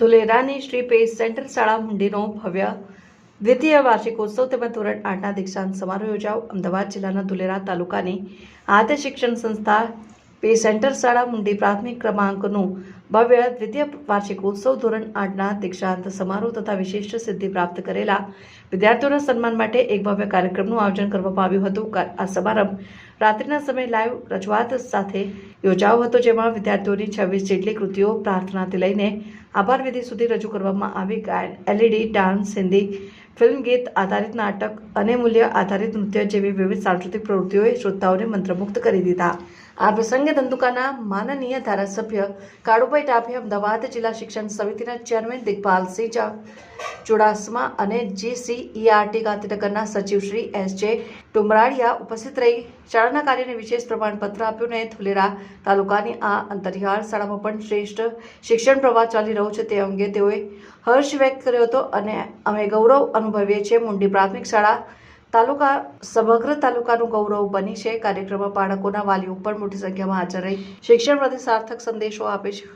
ધુલેરાની Shri page centre શાળા મુંડીનો ભવ્ય દ્વિતીય વાર્ષિકોત્સવ તેમજ ધોરણ આઠના દીક્ષાંત સમારોહ યોજાયો. અમદાવાદ જિલ્લાના ધુલેરા તાલુકાની આદ્ય શિક્ષણ સંસ્થા પે સેન્ટર શાળા મુંડી પ્રાથમિક ક્રમાંકનું ભવ્ય દ્વિતીય વાર્ષિકોત્સવ ધોરણ આઠના દીક્ષાંત સમારોહ તથા વિશિષ્ટ સિદ્ધિ પ્રાપ્ત કરેલા વિદ્યાર્થીઓના સન્માન માટે એક ભવ્ય કાર્યક્રમનું આયોજન કરવામાં આવ્યું હતું. આ સમારંભ રાત્રિના સમયે લાઈવ રજૂઆત સાથે યોજાયો હતો, જેમાં વિદ્યાર્થીઓની છવ્વીસ જેટલી કૃતિઓ પ્રાર્થનાથી લઈને આભાર વિધિ સુધી રજૂ કરવામાં આવી. ગાયન, એલઈડી, ડાન્સ હિન્દી ફિલ્મ, ગીત આધારિત નાટક અને મૂલ્ય આધારિત નૃત્ય જેવી વિવિધ સાંસ્કૃતિક પ્રવૃત્તિઓએ શ્રોતાઓને મંત્રમુગ્ધ કરી દીધા. આ પ્રસંગે ધંધુકાના માનનીય ધારાસભ્ય કાળુભાઈ ટાભી અમદાવાદ જિલ્લા શિક્ષણ સમિતિના ચેરમેન દિગ્પાલસિંહ ચુડાસમા અને જીસીઈઆરટી ગાંધીનગરના સચિવ શ્રી એસ જે ટુમરાડિયા ઉપસ્થિત રહી શાળાના કાર્યને વિશેષ પ્રમાણપત્ર આપ્યું અને ધુલેરા તાલુકાની આ અંતરિયાળ શાળામાં પણ શ્રેષ્ઠ શિક્ષણ પ્રવાહ ચાલી રહ્યો છે તે અંગે તેઓએ હર્ષ વ્યક્ત કર્યો હતો અને અમે ગૌરવ અનુભવીએ છીએ. મુંડી પ્રાથમિક શાળા તાલુકા સમગ્ર તાલુકાનું ગૌરવ બની છે. કાર્યક્રમમાં બાળકોના વાલીઓ પણ મોટી સંખ્યામાં હાજર રહી. શિક્ષણ પ્રતિ સાર્થક સંદેશો આપે છે.